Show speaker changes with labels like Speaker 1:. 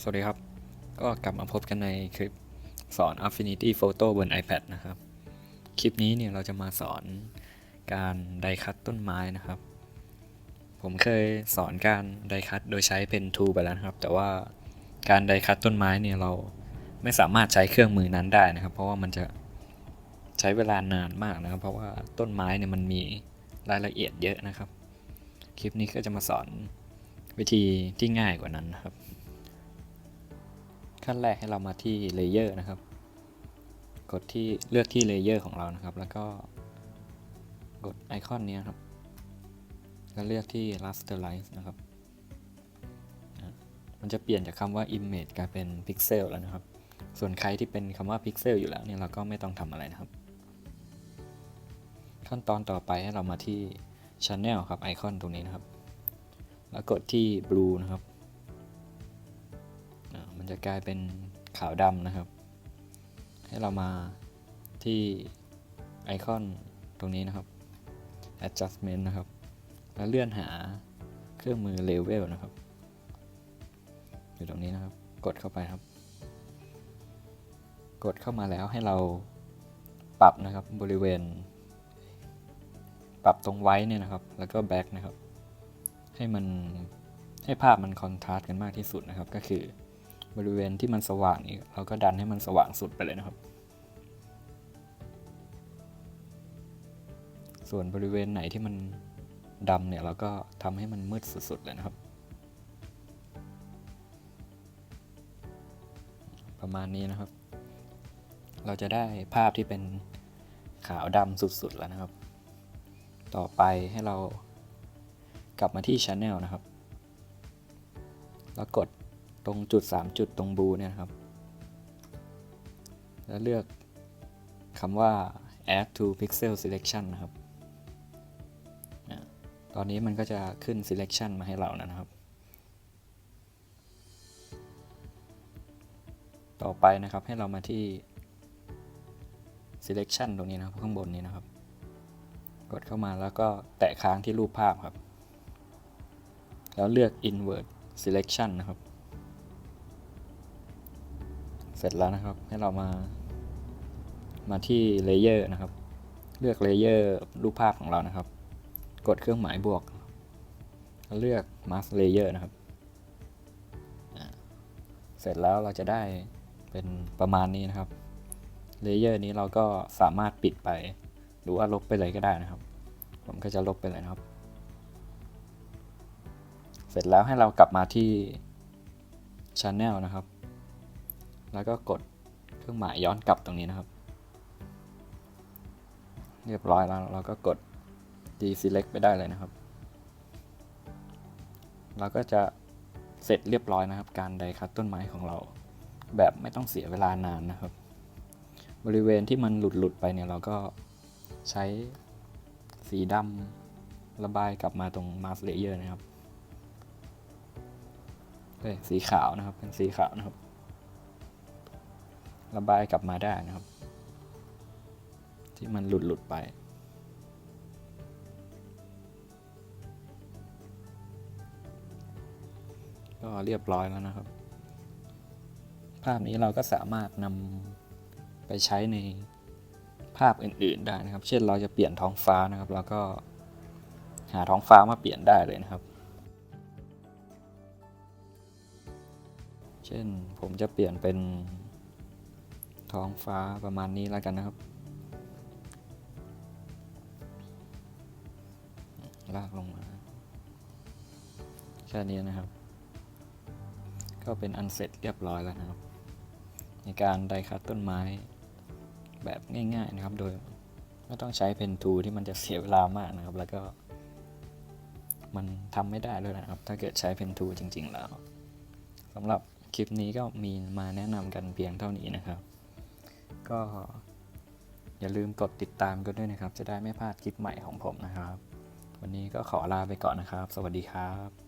Speaker 1: สวัสดีครับ ก็กลับมาพบกันในคลิปสอน Affinity Photo บน iPad นะครับ คลิปนี้เนี่ยเราจะมาสอนการไดคัตต้นไม้นะครับ ผมเคยสอนการไดคัตโดยใช้เพนทูไปแล้วนะครับ แต่ว่าการไดคัตต้นไม้เนี่ยเราไม่สามารถใช้เครื่องมือนั้นได้นะครับ เพราะว่ามันจะใช้เวลานานมากนะครับ เพราะว่าต้นไม้เนี่ยมันมีรายละเอียดเยอะนะครับ คลิปนี้ก็จะมาสอนวิธีที่ง่ายกว่านั้นนะครับ ขั้นแรกให้เรามาที่เลเยอร์นะครับ กดที่เลือกที่เลเยอร์ของเรานะครับ แล้วก็กดไอคอนนี้ครับ แล้วเลือกที่ rasterize นะครับ มันจะเปลี่ยนจากคำว่า image กลายเป็น pixel แล้วนะครับ ส่วนใครที่เป็นคำว่า pixel อยู่แล้วเนี่ยเราก็ไม่ต้องทำอะไรนะครับ ขั้นตอนต่อไปให้เรามาที่ channel ครับไอคอนตรงนี้นะครับ แล้วกดที่ blue นะครับ มันจะกลายเป็นขาวดำนะครับ ให้เรามาที่ไอคอนตรงนี้นะครับ adjustment นะครับ แล้วเลื่อนหาเครื่องมือ level นะครับ อยู่ตรงนี้นะครับ กดเข้าไปครับ กดเข้ามาแล้วให้เราปรับนะครับบริเวณ ปรับตรงไว้เนี่ยนะครับ แล้วก็ back นะครับ ให้มันให้ภาพมันคอนทราสต์กันมากที่สุดนะครับ ก็คือ บริเวณที่มันสว่างนี่เราก็ดันให้มันสว่างสุดไปเลยนะครับ ส่วนบริเวณไหนที่มันดำเนี่ยเราก็ทำให้มันมืดสุดๆเลยนะครับ ประมาณนี้นะครับ เราจะได้ภาพที่เป็นขาวดำสุดๆแล้วนะครับ ต่อไปให้เรากลับมาที่ Channel นะครับ แล้วกด ตรงจุด 3 จุดตรงบูเนี่ยครับ แล้วเลือกคำว่า add to pixel selection นะครับ ตอนนี้มันก็จะขึ้น selection มาให้เรานะครับ ต่อไปนะครับให้เรามาที่ selection ตรงนี้นะครับข้างบนนี้นะครับ กดเข้ามาแล้วก็แตะค้างที่รูปภาพครับ แล้วเลือก invert selection นะครับ เสร็จแล้วนะครับ ให้เรามา มาที่เลเยอร์นะครับ เลือกเลเยอร์รูปภาพของเรานะครับ กดเครื่องหมายบวกแล้วเลือก mask layer นะครับ เสร็จแล้วเราจะได้เป็นประมาณนี้นะครับ เลเยอร์นี้เราก็สามารถปิดไป หรือว่าลบไปเลยก็ได้นะครับ ผมก็จะลบไปเลยนะครับ เสร็จแล้วให้เรากลับมาที่ Channel นะครับ แล้วก็กดเครื่องหมายย้อนกลับตรงนี้นะครับ เรียบร้อยแล้วเราก็กด deselect ไปได้เลยนะครับ เราก็จะเสร็จเรียบร้อยนะครับ การไดคัตต้นไม้ของเรา แบบไม่ต้องเสียเวลานานนะครับ บริเวณที่มันหลุดๆไปเนี่ยเราก็ใช้สีดำระบายกลับมาตรง mask layer นะครับเอ้ยสีขาวนะครับเป็นสีขาวนะครับ ระบายกลับมาได้นะครับ ที่มันหลุดหลุดไป ก็เรียบร้อยแล้วนะครับ ภาพนี้เราก็สามารถนำไปใช้ในภาพอื่น ๆ ได้นะครับ เช่นเราจะเปลี่ยนท้องฟ้านะครับ แล้วก็หาท้องฟ้ามาเปลี่ยนได้เลยนะครับ เช่นผมจะเปลี่ยนเป็น ท้องฟ้าประมาณนี้แล้วกันนะครับ ลากลงมา แค่นี้นะครับ ก็เป็นอันเสร็จเรียบร้อยแล้วนะครับ ในการไดคัตต้นไม้แบบง่ายๆนะครับ โดยไม่ต้องใช้เพนทูที่มันจะเสียเวลามากนะครับ แล้วก็ มันทำไม่ได้ด้วยนะครับ ถ้าเกิดใช้เพนทูจริง ๆ แล้วสำหรับคลิปนี้ก็มีมาแนะนำกันเพียงเท่านี้นะครับ ก็ อย่าลืมกดติดตามกันด้วยนะครับ จะได้ไม่พลาดคลิปใหม่ของผมนะครับ วันนี้ก็ขอลาไปก่อนนะครับ สวัสดีครับ